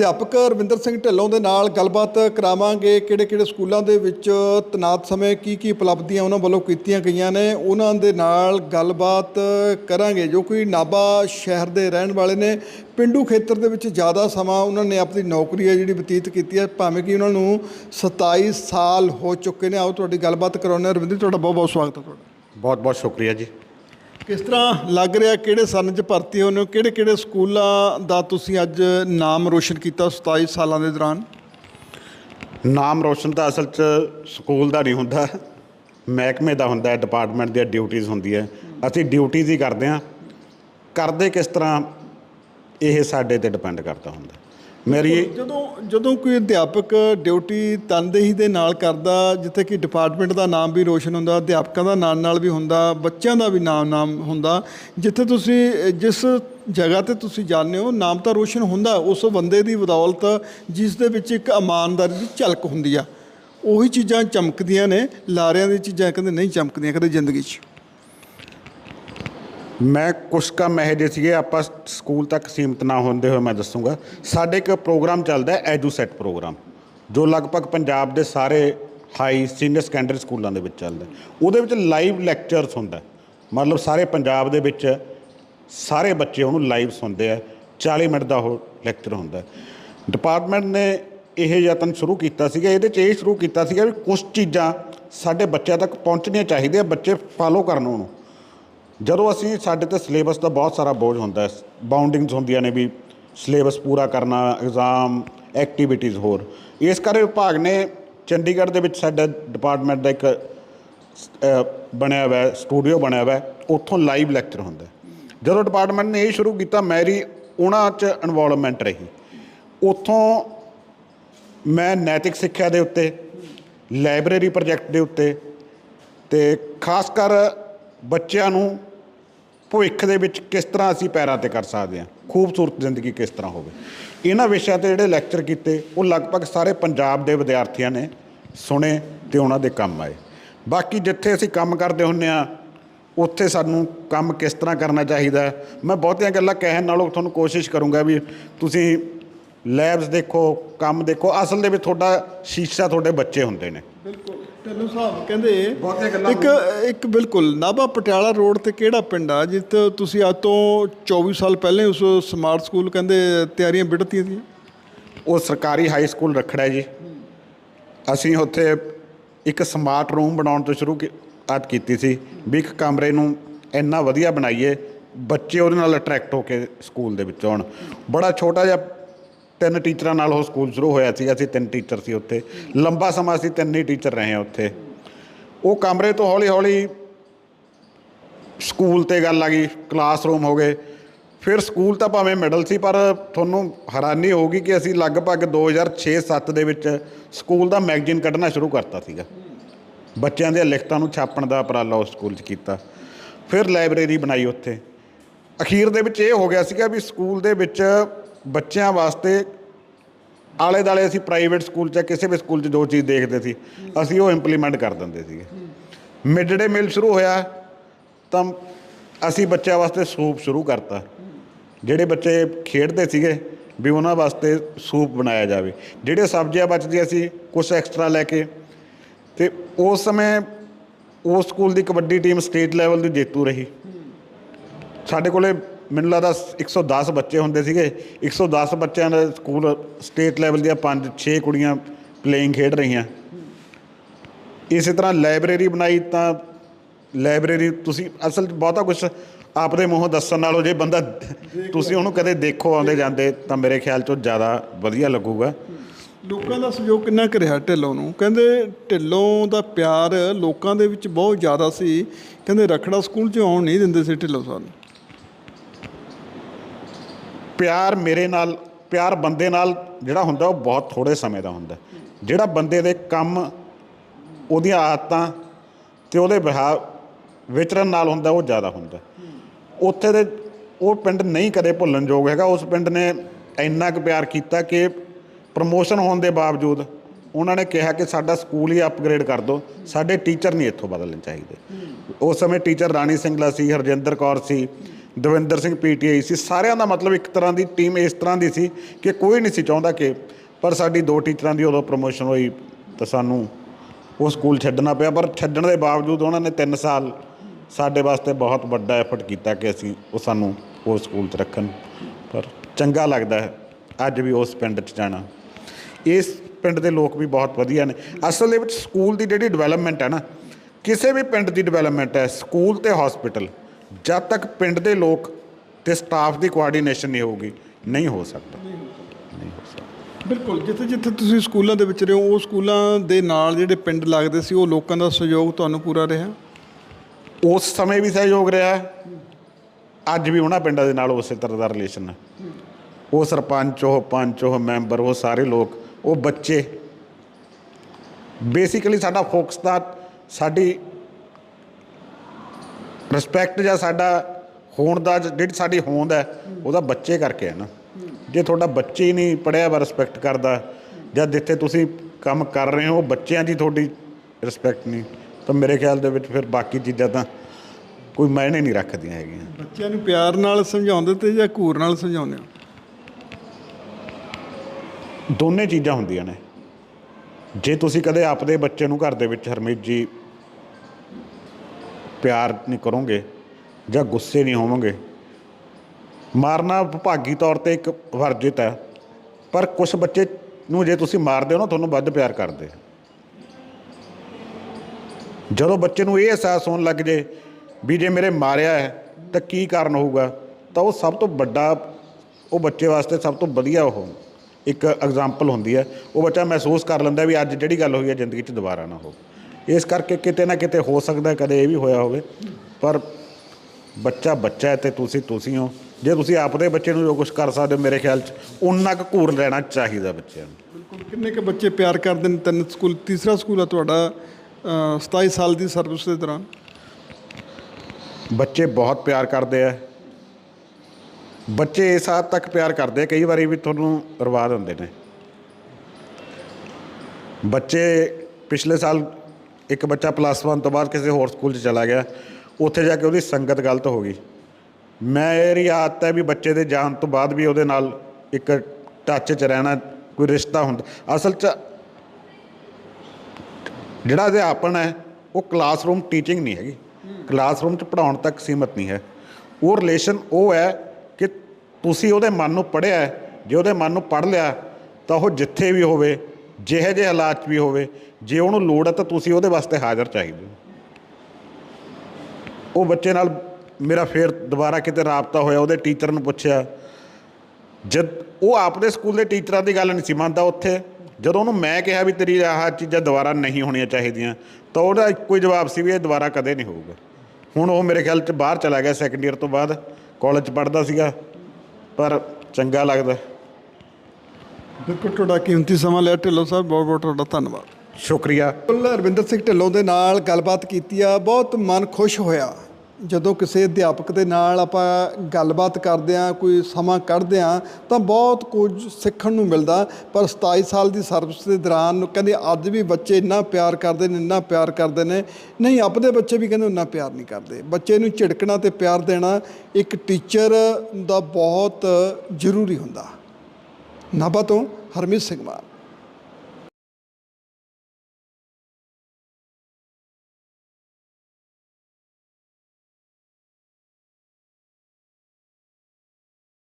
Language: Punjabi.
ਅਧਿਆਪਕ ਰਵਿੰਦਰ ਸਿੰਘ ਢਿੱਲੋਂ ਦੇ ਨਾਲ ਗੱਲਬਾਤ ਕਰਾਵਾਂਗੇ। ਕਿਹੜੇ-ਕਿਹੜੇ ਸਕੂਲਾਂ ਦੇ ਵਿੱਚ ਤਨਾਤ ਸਮੇਂ ਕੀ ਕੀ ਉਪਲਬਧੀਆਂ ਉਹਨਾਂ ਵੱਲੋਂ ਕੀਤੀਆਂ ਗਈਆਂ ਨੇ, ਉਹਨਾਂ ਦੇ ਨਾਲ ਗੱਲਬਾਤ ਕਰਾਂਗੇ। ਜੋ ਕੋਈ ਨਾਭਾ ਸ਼ਹਿਰ ਦੇ ਰਹਿਣ ਵਾਲੇ ਨੇ, ਪਿੰਡੂ ਖੇਤਰ ਦੇ ਵਿੱਚ ਜ਼ਿਆਦਾ ਸਮਾਂ ਉਹਨਾਂ ਨੇ ਆਪਣੀ ਨੌਕਰੀ ਹੈ ਜਿਹੜੀ ਬਤੀਤ ਕੀਤੀ ਹੈ। ਭਾਵੇਂ ਕਿ ਉਹਨਾਂ ਨੂੰ 27 ਸਾਲ ਹੋ ਚੁੱਕੇ ਨੇ। ਆਓ ਤੁਹਾਡੀ ਗੱਲਬਾਤ ਕਰਾਉਂਦੇ ਹਾਂ। ਰਵਿੰਦਰ ਤੁਹਾਡਾ ਬਹੁਤ ਬਹੁਤ ਸਵਾਗਤ ਹੈ ਤੁਹਾਡਾ। ਬਹੁਤ ਬਹੁਤ ਸ਼ੁਕਰੀਆ ਜੀ। ਕਿਸ ਤਰ੍ਹਾਂ ਲੱਗ ਰਿਹਾ, ਕਿਹੜੇ ਸਨ 'ਚ ਭਰਤੀ ਹੋਏ ਹੋ ਕਿਹੜੇ ਕਿਹੜੇ ਸਕੂਲਾਂ ਦਾ ਤੁਸੀਂ ਅੱਜ ਨਾਮ ਰੋਸ਼ਨ ਕੀਤਾ 27 ਸਾਲਾਂ ਦੇ ਦੌਰਾਨ? ਨਾਮ ਰੋਸ਼ਨ ਤਾਂ ਅਸਲ 'ਚ ਸਕੂਲ ਦਾ ਨਹੀਂ ਹੁੰਦਾ, ਮਹਿਕਮੇ ਦਾ ਹੁੰਦਾ ਹੈ ਡਿਪਾਰਟਮੈਂਟ ਦੀਆਂ ਡਿਊਟੀਆਂ ਹੈ ਅਸੀਂ ਡਿਊਟੀਆਂ ਹੀ ਕਰਦੇ ਹਾਂ। ਕਰਦੇ ਕਿਸ ਤਰ੍ਹਾਂ, ਇਹ ਸਾਡੇ ਤੇ ਡਿਪੈਂਡ ਕਰਦਾ ਹੁੰਦਾ। ਮੇਰੀ ਜਦੋਂ ਜਦੋਂ ਕੋਈ ਅਧਿਆਪਕ ਡਿਊਟੀ ਤਨਦੇਹੀ ਦੇ ਨਾਲ ਕਰਦਾ, ਜਿੱਥੇ ਕਿ ਡਿਪਾਰਟਮੈਂਟ ਦਾ ਨਾਮ ਵੀ ਰੋਸ਼ਨ ਹੁੰਦਾ, ਅਧਿਆਪਕਾਂ ਦਾ ਨਾਮ ਨਾਲ ਵੀ ਹੁੰਦਾ, ਬੱਚਿਆਂ ਦਾ ਵੀ ਨਾਮ ਨਾਮ ਹੁੰਦਾ, ਜਿੱਥੇ ਤੁਸੀਂ ਜਿਸ ਜਗ੍ਹਾ ਤੇ ਤੁਸੀਂ ਜਾਂਦੇ ਹੋ, ਨਾਮ ਤਾਂ ਰੋਸ਼ਨ ਹੁੰਦਾ, ਉਸ ਬੰਦੇ ਦੀ ਬਦੌਲਤ ਜਿਸ ਦੇ ਵਿੱਚ ਇੱਕ ਇਮਾਨਦਾਰੀ ਦੀ ਝਲਕ ਹੁੰਦੀ ਆ। ਉਹੀ ਚੀਜ਼ਾਂ ਚਮਕਦੀਆਂ ਨੇ, ਲਾਰਿਆਂ ਦੀ ਚੀਜ਼ਾਂ ਕਦੇ ਨਹੀਂ ਚਮਕਦੀਆਂ, ਕਦੇ ਜ਼ਿੰਦਗੀ 'ਚ। ਮੈਂ ਕੁਛ ਕੰਮ ਇਹੋ ਜਿਹੇ ਸੀਗੇ, ਆਪਾਂ ਸਕੂਲ ਤੱਕ ਸੀਮਤ ਨਾ ਹੁੰਦੇ ਹੋਏ ਮੈਂ ਦੱਸੂਗਾ। ਸਾਡੇ ਇੱਕ ਪ੍ਰੋਗਰਾਮ ਚੱਲਦਾ ਐਜੂਸੈਟ ਪ੍ਰੋਗਰਾਮ, ਜੋ ਲਗਭਗ ਪੰਜਾਬ ਦੇ ਸਾਰੇ ਹਾਈ ਸੀਨੀਅਰ ਸੈਕੰਡਰੀ ਸਕੂਲਾਂ ਦੇ ਵਿੱਚ ਚੱਲਦਾ ਉਹਦੇ ਵਿੱਚ ਲਾਈਵ ਲੈਕਚਰਸ ਹੁੰਦਾ ਮਤਲਬ ਸਾਰੇ ਪੰਜਾਬ ਦੇ ਵਿੱਚ ਸਾਰੇ ਬੱਚੇ ਉਹਨੂੰ ਲਾਈਵ ਸੁਣਦੇ ਆ। 40 ਮਿੰਟ ਦਾ ਉਹ ਲੈਕਚਰ ਹੁੰਦਾ ਡਿਪਾਰਟਮੈਂਟ ਨੇ ਇਹ ਯਤਨ ਸ਼ੁਰੂ ਕੀਤਾ ਸੀਗਾ, ਇਹਦੇ 'ਚ ਇਹ ਸ਼ੁਰੂ ਕੀਤਾ ਸੀਗਾ ਵੀ ਕੁਝ ਚੀਜ਼ਾਂ ਸਾਡੇ ਬੱਚਿਆਂ ਤੱਕ ਪਹੁੰਚਣੀਆਂ ਚਾਹੀਦੀਆਂ, ਬੱਚੇ ਫਾਲੋ ਕਰਨ ਉਹਨੂੰ। ਜਦੋਂ ਅਸੀਂ ਸਾਡੇ ਤੇ ਸਿਲੇਬਸ ਦਾ ਬਹੁਤ ਸਾਰਾ ਬੋਝ ਹੁੰਦਾ ਹੈ ਬਾਉਂਡਿੰਗਸ ਹੁੰਦੀਆਂ ਨੇ ਵੀ ਸਿਲੇਬਸ ਪੂਰਾ ਕਰਨਾ ਐਗਜ਼ਾਮ ਐਕਟੀਵਿਟੀਜ਼ ਹੋਰ। ਇਸ ਕਰਕੇ ਵਿਭਾਗ ਨੇ ਚੰਡੀਗੜ੍ਹ ਦੇ ਵਿੱਚ ਸਾਡਾ ਡਿਪਾਰਟਮੈਂਟ ਦਾ ਇੱਕ ਬਣਿਆ ਹੋਇਆ ਸਟੂਡੀਓ ਬਣਿਆ ਹੋਇਆ, ਉੱਥੋਂ ਲਾਈਵ ਲੈਕਚਰ ਹੁੰਦਾ ਜਦੋਂ ਡਿਪਾਰਟਮੈਂਟ ਨੇ ਇਹ ਸ਼ੁਰੂ ਕੀਤਾ, ਮੇਰੀ ਉਹਨਾਂ 'ਚ ਇਨਵੋਲਵਮੈਂਟ ਰਹੀ। ਉੱਥੋਂ ਮੈਂ ਨੈਤਿਕ ਸਿੱਖਿਆ ਦੇ ਉੱਤੇ ਲਾਇਬ੍ਰੇਰੀ ਪ੍ਰੋਜੈਕਟ ਦੇ ਉੱਤੇ, ਤੇ ਖਾਸ ਕਰ ਬੱਚਿਆਂ ਨੂੰ ਭਵਿੱਖ ਦੇ ਵਿੱਚ ਕਿਸ ਤਰ੍ਹਾਂ ਅਸੀਂ ਪੈਰਾਂ ਤੇ ਕਰ ਸਕਦੇ ਹਾਂ, ਖੂਬਸੂਰਤ ਜ਼ਿੰਦਗੀ ਕਿਸ ਤਰ੍ਹਾਂ ਹੋਵੇ। ਇਹਨਾਂ ਵਿਸ਼ਿਆਂ ਤੇ ਜਿਹੜੇ ਲੈਕਚਰ ਕੀਤੇ, ਉਹ ਲਗਭਗ ਸਾਰੇ ਪੰਜਾਬ ਦੇ ਵਿਦਿਆਰਥੀਆਂ ਨੇ ਸੁਣੇ ਤੇ ਉਹਨਾਂ ਦੇ ਕੰਮ ਆਏ। ਬਾਕੀ ਜਿੱਥੇ ਅਸੀਂ ਕੰਮ ਕਰਦੇ ਹੁੰਨੇ ਆ ਉੱਥੇ ਸਾਨੂੰ ਕੰਮ ਕਿਸ ਤਰ੍ਹਾਂ ਕਰਨਾ ਚਾਹੀਦਾ ਮੈਂ ਬਹੁਤੀਆਂ ਗੱਲਾਂ ਕਹਿਣ ਨਾਲੋਂ ਤੁਹਾਨੂੰ ਕੋਸ਼ਿਸ਼ ਕਰੂੰਗਾ ਵੀ ਤੁਸੀਂ ਲੈਬਸ ਦੇਖੋ, ਕੰਮ ਦੇਖੋ, ਅਸਲ ਦੇ ਵਿੱਚ ਤੁਹਾਡਾ ਸ਼ੀਸ਼ਾ ਤੁਹਾਡੇ ਬੱਚੇ ਹੁੰਦੇ ਨੇ। ਬਿਲਕੁਲ। ਢਿੱਲੋਂ ਸਾਹਿਬ ਕਹਿੰਦੇ ਇੱਕ ਇੱਕ ਬਿਲਕੁਲ ਨਾਭਾ ਪਟਿਆਲਾ ਰੋਡ ਤੇ ਕਿਹੜਾ ਪਿੰਡ ਆ ਜਿੱਥੇ ਤੁਸੀਂ ਅੱਜ ਤੋਂ 24 ਸਾਲ ਪਹਿਲੇ ਉਸ ਸਮਾਰਟ ਸਕੂਲ ਕਹਿੰਦੇ ਤਿਆਰੀਆਂ ਵਿੜਤੀਆਂ ਦੀਆਂ? ਉਹ ਸਰਕਾਰੀ ਹਾਈ ਸਕੂਲ ਰਖੜਾ ਜੀ। ਅਸੀਂ ਉੱਥੇ ਇੱਕ ਸਮਾਰਟ ਰੂਮ ਬਣਾਉਣ ਤੋਂ ਸ਼ੁਰੂ ਆਦ ਕੀਤੀ ਸੀ। ਵੀ ਇੱਕ ਕਮਰੇ ਨੂੰ ਇੰਨਾ ਵਧੀਆ ਬਣਾਈਏ ਬੱਚੇ ਉਹਦੇ ਨਾਲ ਅਟਰੈਕਟ ਹੋ ਕੇ ਸਕੂਲ ਦੇ ਵਿੱਚ ਆਉਣ। ਬੜਾ ਛੋਟਾ ਜਿਹਾ ਤਿੰਨ ਟੀਚਰਾਂ ਨਾਲ ਉਹ ਸਕੂਲ ਸ਼ੁਰੂ ਹੋਇਆ ਸੀ, ਅਸੀਂ ਤਿੰਨ ਟੀਚਰ ਸੀ ਉੱਥੇ। ਲੰਬਾ ਸਮਾਂ ਅਸੀਂ ਤਿੰਨ ਹੀ ਟੀਚਰ ਰਹੇ ਹਾਂ ਉੱਥੇ। ਉਹ ਕਮਰੇ ਤੋਂ ਹੌਲੀ ਹੌਲੀ ਸਕੂਲ ਤੇ ਗੱਲ ਆ ਗਈ ਕਲਾਸਰੂਮ ਹੋ ਗਏ। ਫਿਰ ਸਕੂਲ ਤਾਂ ਭਾਵੇਂ ਮਿਡਲ ਸੀ, ਪਰ ਤੁਹਾਨੂੰ ਹੈਰਾਨੀ ਹੋਊਗੀ ਕਿ ਅਸੀਂ ਲਗਭਗ 2006-7 ਦੇ ਵਿੱਚ ਸਕੂਲ ਦਾ ਮੈਗਜ਼ੀਨ ਕੱਢਣਾ ਸ਼ੁਰੂ ਕਰਤਾ ਸੀਗਾ। ਬੱਚਿਆਂ ਦੀਆਂ ਲਿਖਤਾਂ ਨੂੰ ਛਾਪਣ ਦਾ ਉਪਰਾਲਾ ਉਸ ਸਕੂਲ 'ਚ ਕੀਤਾ। ਫਿਰ ਲਾਇਬ੍ਰੇਰੀ ਬਣਾਈ ਉੱਥੇ। ਅਖੀਰ ਦੇ ਵਿੱਚ ਇਹ ਹੋ ਗਿਆ ਸੀਗਾ ਵੀ ਸਕੂਲ ਦੇ ਵਿੱਚ ਬੱਚਿਆਂ ਵਾਸਤੇ ਆਲੇ ਦਾਲੇ ਅਸੀਂ ਪ੍ਰਾਈਵੇਟ ਸਕੂਲ 'ਚ ਕਿਸੇ ਵੀ ਸਕੂਲ 'ਚ ਜੋ ਚੀਜ਼ ਦੇਖਦੇ ਸੀ, ਅਸੀਂ ਉਹ ਇੰਪਲੀਮੈਂਟ ਕਰ ਦਿੰਦੇ ਸੀਗੇ। ਮਿਡ ਡੇ ਮੀਲ ਸ਼ੁਰੂ ਹੋਇਆ, ਤਾਂ ਅਸੀਂ ਬੱਚਿਆਂ ਵਾਸਤੇ ਸੂਪ ਸ਼ੁਰੂ ਕਰਤਾ। ਜਿਹੜੇ ਬੱਚੇ ਖੇਡਦੇ ਸੀਗੇ ਵੀ ਉਹਨਾਂ ਵਾਸਤੇ ਸੂਪ ਬਣਾਇਆ ਜਾਵੇ। ਜਿਹੜੇ ਸਬਜ਼ੀਆਂ ਬਚਦੀਆਂ ਸੀ ਕੁਝ ਐਕਸਟਰਾ ਲੈ ਕੇ। ਤੇ ਉਸ ਸਮੇਂ ਉਸ ਸਕੂਲ ਦੀ ਕਬੱਡੀ ਟੀਮ ਸਟੇਟ ਲੈਵਲ ਦੀ ਜੇਤੂ ਰਹੀ। ਸਾਡੇ ਕੋਲੇ ਮੈਨੂੰ ਲੱਗਦਾ 110 ਬੱਚੇ ਹੁੰਦੇ ਸੀਗੇ। 110 ਬੱਚਿਆਂ ਦਾ ਸਕੂਲ ਸਟੇਟ ਲੈਵਲ ਦੀਆਂ 5 6 ਕੁੜੀਆਂ ਪਲੇਇੰਗ ਖੇਡ ਰਹੀਆਂ। ਇਸੇ ਤਰ੍ਹਾਂ ਲਾਇਬ੍ਰੇਰੀ ਬਣਾਈ ਤਾਂ ਲਾਇਬ੍ਰੇਰੀ ਤੁਸੀਂ ਅਸਲ ਬਹੁਤਾ ਕੁਝ ਆਪਦੇ ਮੂੰਹੋਂ ਦੱਸਣ ਨਾਲੋਂ ਜੇ ਬੰਦਾ ਤੁਸੀਂ ਉਹਨੂੰ ਕਦੇ ਦੇਖੋ ਆਉਂਦੇ ਜਾਂਦੇ ਤਾਂ ਮੇਰੇ ਖਿਆਲ 'ਚੋਂ ਜ਼ਿਆਦਾ ਵਧੀਆ ਲੱਗੂਗਾ। ਲੋਕਾਂ ਦਾ ਸਹਿਯੋਗ ਕਿੰਨਾ ਕੁ ਰਿਹਾ ਢਿੱਲੋਂ ਨੂੰ? ਕਹਿੰਦੇ ਢਿੱਲੋਂ ਦਾ ਪਿਆਰ ਲੋਕਾਂ ਦੇ ਵਿੱਚ ਬਹੁਤ ਜ਼ਿਆਦਾ ਸੀ। ਕਹਿੰਦੇ ਰਖੜਾ ਸਕੂਲ 'ਚ ਆਉਣ ਨਹੀਂ ਦਿੰਦੇ ਸੀ ਢਿੱਲੋਂ ਸਾਹਿਬ ਨੂੰ ਪਿਆਰ ਮੇਰੇ ਨਾਲ, ਪਿਆਰ ਬੰਦੇ ਨਾਲ ਜਿਹੜਾ ਹੁੰਦਾ ਉਹ ਬਹੁਤ ਥੋੜੇ ਸਮੇਂ ਦਾ ਹੁੰਦਾ। ਜਿਹੜਾ ਬੰਦੇ ਦੇ ਕੰਮ ਉਹਦੀਆਂ ਆਦਤਾਂ ਤੇ ਉਹਦੇ ਵਿਹਾਰ ਵਿਚਰਨ ਨਾਲ ਹੁੰਦਾ, ਉਹ ਜ਼ਿਆਦਾ ਹੁੰਦਾ। ਉੱਥੇ ਦੇ ਉਹ ਪਿੰਡ ਨਹੀਂ ਕਦੇ ਭੁੱਲਣ ਯੋਗ ਹੈਗਾ। ਉਸ ਪਿੰਡ ਨੇ ਇੰਨਾ ਕੁ ਪਿਆਰ ਕੀਤਾ ਕਿ ਪ੍ਰਮੋਸ਼ਨ ਹੋਣ ਦੇ ਬਾਵਜੂਦ ਉਹਨਾਂ ਨੇ ਕਿਹਾ ਕਿ ਸਾਡਾ ਸਕੂਲ ਹੀ ਅਪਗ੍ਰੇਡ ਕਰ ਦਿਓ। ਸਾਡੇ ਟੀਚਰ ਨਹੀਂ ਇੱਥੋਂ ਬਦਲਣੇ ਚਾਹੀਦੇ। ਉਸ ਸਮੇਂ ਟੀਚਰ ਰਾਣੀ ਸਿੰਘਲਾ ਸੀ, ਹਰਜਿੰਦਰ ਕੌਰ ਸੀ ਦਵਿੰਦਰ ਸਿੰਘ ਪੀਟੀਆਈ ਸੀ। ਸਾਰਿਆਂ ਦਾ ਮਤਲਬ ਇੱਕ ਤਰ੍ਹਾਂ ਦੀ ਟੀਮ ਇਸ ਤਰ੍ਹਾਂ ਦੀ ਸੀ ਕਿ ਕੋਈ ਨਹੀਂ ਸੀ ਚਾਹੁੰਦਾ ਕਿ ਪਰ ਸਾਡੀ ਦੋ ਟੀਚਰਾਂ ਦੀ ਉਦੋਂ ਪ੍ਰਮੋਸ਼ਨ ਹੋਈ ਤਾਂ ਸਾਨੂੰ ਉਹ ਸਕੂਲ ਛੱਡਣਾ ਪਿਆ। ਪਰ ਛੱਡਣ ਦੇ ਬਾਵਜੂਦ ਉਹਨਾਂ ਨੇ 3 ਸਾਲ ਸਾਡੇ ਵਾਸਤੇ ਬਹੁਤ ਵੱਡਾ ਐਫਰਟ ਕੀਤਾ ਕਿ ਅਸੀਂ ਉਹ ਸਾਨੂੰ ਉਹ ਸਕੂਲ 'ਚ ਰੱਖਣ। ਪਰ ਚੰਗਾ ਲੱਗਦਾ ਹੈ, ਅੱਜ ਵੀ ਉਸ ਪਿੰਡ 'ਚ ਜਾਣਾ। ਇਸ ਪਿੰਡ ਦੇ ਲੋਕ ਵੀ ਬਹੁਤ ਵਧੀਆ ਨੇ। ਅਸਲ ਦੇ ਵਿੱਚ ਸਕੂਲ ਦੀ ਜਿਹੜੀ ਡਿਵੈਲਪਮੈਂਟ ਹੈ ਨਾ, ਕਿਸੇ ਵੀ ਪਿੰਡ ਦੀ ਡਿਵੈਲਪਮੈਂਟ ਹੈ, ਸਕੂਲ ਤੇ ਹਸਪੀਟਲ ਜਦ ਤੱਕ ਪਿੰਡ ਦੇ ਲੋਕ ਤੇ ਸਟਾਫ ਦੀ ਕੋਆਰਡੀਨੇਸ਼ਨ ਨਹੀਂ ਹੋਊਗੀ ਨਹੀਂ ਹੋ ਸਕਦਾ। ਬਿਲਕੁਲ ਜਿੱਥੇ ਜਿੱਥੇ ਤੁਸੀਂ ਸਕੂਲਾਂ ਦੇ ਵਿੱਚ ਰਹੇ ਹੋ ਉਹ ਸਕੂਲਾਂ ਦੇ ਨਾਲ ਜਿਹੜੇ ਪਿੰਡ ਲੱਗਦੇ ਸੀ ਉਹ ਲੋਕਾਂ ਦਾ ਸਹਿਯੋਗ ਤੁਹਾਨੂੰ ਪੂਰਾ ਰਿਹਾ? ਉਸ ਸਮੇਂ ਵੀ ਸਹਿਯੋਗ ਰਿਹਾ ਹੈ। ਅੱਜ ਵੀ ਉਹਨਾਂ ਪਿੰਡਾਂ ਦੇ ਨਾਲ ਉਸੇ ਤਰ੍ਹਾਂ ਦਾ ਰਿਲੇਸ਼ਨ ਹੈ। ਉਹ ਸਰਪੰਚ ਉਹ ਪੰਚ ਉਹ ਮੈਂਬਰ ਉਹ ਸਾਰੇ ਲੋਕ ਉਹ ਬੱਚੇ। ਬੇਸਿਕਲੀ ਸਾਡਾ ਫੋਕਸ ਤਾਂ ਸਾਡੀ ਰਿਸਪੈਕਟ ਜਾਂ ਸਾਡਾ ਹੋਣ ਦਾ ਜਿਹੜੀ ਸਾਡੀ ਹੋਂਦ ਹੈ ਉਹਦਾ ਬੱਚੇ ਕਰਕੇ ਹੈ ਨਾ। ਜੇ ਤੁਹਾਡਾ ਬੱਚੇ ਹੀ ਨਹੀਂ ਪੜਿਆ ਵਾ ਰਿਸਪੈਕਟ ਕਰਦਾ ਜਾਂ ਜਿੱਥੇ ਤੁਸੀਂ ਕੰਮ ਕਰ ਰਹੇ ਹੋ ਬੱਚਿਆਂ ਦੀ ਤੁਹਾਡੀ ਰਿਸਪੈਕਟ ਨਹੀਂ। ਤਾਂ ਮੇਰੇ ਖਿਆਲ ਦੇ ਵਿੱਚ ਫਿਰ ਬਾਕੀ ਚੀਜ਼ਾਂ ਤਾਂ ਕੋਈ ਮਾਇਨੇ ਨਹੀਂ ਰੱਖਦੀਆਂ ਹੈਗੀਆਂ। ਬੱਚਿਆਂ ਨੂੰ ਪਿਆਰ ਨਾਲ ਸਮਝਾਉਂਦੇ ਤੇ ਜਾਂ ਘੂਰ ਨਾਲ ਸਮਝਾਉਂਦੇ ਹੋ? ਦੋਨੇ ਚੀਜ਼ਾਂ ਹੁੰਦੀਆਂ ਨੇ। ਜੇ ਤੁਸੀਂ ਕਦੇ ਆਪਦੇ ਬੱਚੇ ਨੂੰ ਘਰ ਦੇ ਵਿੱਚ ਹਰਮੀਤ ਜੀ ਪਿਆਰ ਨਹੀਂ ਕਰੋਗੇ ਜਾਂ ਗੁੱਸੇ ਨਹੀਂ ਹੋਵੋਗੇ। ਮਾਰਨਾ ਵਿਭਾਗੀ ਤੌਰ ਤੇ ਇੱਕ ਵਰਜਿਤ ਹੈ, ਪਰ ਕੁਝ ਬੱਚੇ ਨੂੰ ਜੇ ਤੁਸੀਂ ਮਾਰਦੇ ਹੋ ਨਾ, ਤੁਹਾਨੂੰ ਵੱਧ ਪਿਆਰ ਕਰਦੇ। ਜਦੋਂ ਬੱਚੇ ਨੂੰ ਇਹ ਅਹਿਸਾਸ ਹੋਣ ਲੱਗ ਜੇ ਵੀ ਜੇ ਮੇਰੇ ਮਾਰਿਆ ਹੈ, ਤਾਂ ਕੀ ਕਾਰਨ ਹੋਊਗਾ? ਤਾਂ ਉਹ ਸਭ ਤੋਂ ਵੱਡਾ, ਉਹ ਬੱਚੇ ਵਾਸਤੇ ਸਭ ਤੋਂ ਵਧੀਆ ਉਹ ਇੱਕ ਐਗਜ਼ਾਮਪਲ ਹੁੰਦੀ ਹੈ। ਉਹ ਬੱਚਾ ਮਹਿਸੂਸ ਕਰ ਲੈਂਦਾ ਵੀ ਅੱਜ ਜਿਹੜੀ ਗੱਲ ਹੋਈ ਹੈ, ਜ਼ਿੰਦਗੀ 'ਚ ਦੁਬਾਰਾ ਨਾ ਹੋਵੇ। ਇਸ ਕਰਕੇ ਕਿਤੇ ਨਾ ਕਿਤੇ ਹੋ ਸਕਦਾ ਕਦੇ ਇਹ ਵੀ ਹੋਇਆ ਹੋਵੇ। ਪਰ ਬੱਚਾ ਬੱਚਾ ਹੈ ਤੇ ਤੁਸੀਂ ਤੁਸੀਂ ਹੋ। ਜੇ ਤੁਸੀਂ ਆਪਦੇ ਬੱਚੇ ਨੂੰ ਜੋ ਕੁਝ ਕਰ ਸਕਦੇ ਹੋ ਮੇਰੇ ਖਿਆਲ 'ਚ ਉਨਾ ਕੁ ਘੂਰ ਲੈਣਾ ਚਾਹੀਦਾ ਬੱਚਿਆਂ ਨੂੰ। ਬਿਲਕੁਲ। ਕਿੰਨੇ ਕੁ ਬੱਚੇ ਪਿਆਰ ਕਰਦੇ ਨੇ? ਤਿੰਨ ਸਕੂਲ ਤੀਸਰਾ ਸਕੂਲ ਆ ਤੁਹਾਡਾ ਅ, 27 ਸਾਲ ਦੀ ਸਰਵਿਸ ਦੇ ਦੌਰਾਨ। ਬੱਚੇ ਬਹੁਤ ਪਿਆਰ ਕਰਦੇ ਆ। ਬੱਚੇ ਇਸ ਹੱਦ ਤੱਕ ਪਿਆਰ ਕਰਦੇ ਆ ਕਈ ਵਾਰੀ ਵੀ ਤੁਹਾਨੂੰ ਰਵਾ ਦਿੰਦੇ ਨੇ। ਬੱਚੇ ਪਿਛਲੇ ਸਾਲ ਇੱਕ ਬੱਚਾ ਪਲੱਸ 1 ਤੋਂ ਬਾਅਦ ਕਿਸੇ ਹੋਰ ਸਕੂਲ 'ਚ ਚਲਾ ਗਿਆ, ਉੱਥੇ ਜਾ ਕੇ ਉਹਦੀ ਸੰਗਤ ਗਲਤ ਹੋ ਗਈ। ਮੇਰੀ ਆਦਤ ਹੈ ਵੀ ਬੱਚੇ ਦੇ ਜਾਣ ਤੋਂ ਬਾਅਦ ਵੀ ਉਹਦੇ ਨਾਲ ਇੱਕ ਟੱਚ 'ਚ ਰਹਿਣਾ ਕੋਈ ਰਿਸ਼ਤਾ ਹੁੰਦਾ। ਅਸਲ 'ਚ ਜਿਹੜਾ ਅਧਿਆਪਨ ਹੈ, ਉਹ ਕਲਾਸਰੂਮ ਟੀਚਿੰਗ ਨਹੀਂ ਹੈਗੀ। ਕਲਾਸਰੂਮ 'ਚ ਪੜਾਉਣ ਤੱਕ ਸੀਮਤ ਨਹੀਂ ਹੈ। ਉਹ ਰਿਲੇਸ਼ਨ ਉਹ ਹੈ ਕਿ ਤੁਸੀਂ ਉਹਦੇ ਮਨ ਨੂੰ ਪੜ੍ਹਿਆ ਜੇ ਉਹਦੇ ਮਨ ਨੂੰ ਪੜ੍ਹ ਲਿਆ, ਤਾਂ ਉਹ ਜਿੱਥੇ ਵੀ ਹੋਵੇ ਜਿਹੇ ਜਿਹੇ ਹਾਲਾਤ 'ਚ ਵੀ ਹੋਵੇ, ਜੇ ਉਹਨੂੰ ਲੋੜ ਹੈ ਤਾਂ ਤੁਸੀਂ ਉਹਦੇ ਵਾਸਤੇ ਹਾਜ਼ਰ ਚਾਹੀਦੇ ਹੋ। ਉਹ ਬੱਚੇ ਨਾਲ ਮੇਰਾ ਫੇਰ ਦੁਬਾਰਾ ਕਿਤੇ ਰਾਬਤਾ ਹੋਇਆ, ਉਹਦੇ ਟੀਚਰ ਨੂੰ ਪੁੱਛਿਆ। ਜਦ ਉਹ ਆਪਦੇ ਸਕੂਲ ਦੇ ਟੀਚਰਾਂ ਦੀ ਗੱਲ ਨਹੀਂ ਸੀ ਮੰਨਦਾ ਉੱਥੇ, ਜਦੋਂ ਉਹਨੂੰ ਮੈਂ ਕਿਹਾ ਵੀ ਤੇਰੀ ਆਹ ਚੀਜ਼ਾਂ ਦੁਬਾਰਾ ਨਹੀਂ ਹੋਣੀਆਂ ਚਾਹੀਦੀਆਂ, ਤਾਂ ਉਹਦਾ ਇੱਕੋ ਹੀ ਜਵਾਬ ਸੀ ਵੀ ਇਹ ਦੁਬਾਰਾ ਕਦੇ ਨਹੀਂ ਹੋਊਗਾ। ਹੁਣ ਉਹ ਮੇਰੇ ਖਿਆਲ 'ਚ ਬਾਹਰ ਚਲਾ ਗਿਆ ਸੈਕੰਡ ਈਅਰ ਤੋਂ ਬਾਅਦ ਕਾਲਜ 'ਚ ਪੜ੍ਹਦਾ ਸੀਗਾ, ਪਰ ਚੰਗਾ ਲੱਗਦਾ। ਬਿਲਕੁਲ ਤੁਹਾਡਾ ਕੀਮਤੀ ਸਮਾਂ ਲਿਆ ਢਿੱਲੋਂ ਸਾਹਿਬ ਬਹੁਤ ਬਹੁਤ ਤੁਹਾਡਾ ਧੰਨਵਾਦ। ਸ਼ੁਕਰੀਆ। ਹਰਵਿੰਦਰ ਸਿੰਘ ਢਿੱਲੋਂ ਦੇ ਨਾਲ ਗੱਲਬਾਤ ਕੀਤੀ ਆ ਬਹੁਤ ਮਨ ਖੁਸ਼ ਹੋਇਆ। ਜਦੋਂ ਕਿਸੇ ਅਧਿਆਪਕ ਦੇ ਨਾਲ ਆਪਾਂ ਗੱਲਬਾਤ ਕਰਦੇ ਆ ਕੋਈ ਸਮਾਂ ਕੱਢਦੇ ਆ ਤਾਂ ਬਹੁਤ ਕੁਝ ਸਿੱਖਣ ਨੂੰ ਮਿਲਦਾ। ਪਰ 27 ਸਾਲ ਦੀ ਸਰਵਿਸ ਦੇ ਦੌਰਾਨ ਕਹਿੰਦੇ ਅੱਜ ਵੀ ਬੱਚੇ ਇੰਨਾ ਪਿਆਰ ਕਰਦੇ ਨੇ ਇੰਨਾ ਪਿਆਰ ਕਰਦੇ ਨੇ। ਨਹੀਂ ਆਪਦੇ ਬੱਚੇ ਵੀ ਕਹਿੰਦੇ ਇੰਨਾ ਪਿਆਰ ਨਹੀਂ ਕਰਦੇ। ਬੱਚੇ ਨੂੰ ਝਿੜਕਣਾ ਤੇ ਪਿਆਰ ਦੇਣਾ ਇੱਕ ਟੀਚਰ ਦਾ ਬਹੁਤ ਜ਼ਰੂਰੀ ਹੁੰਦਾ। ਨਾਭਾ ਤੋਂ ਹਰਮੀਤ ਸਿੰਘ ਮਾਨ।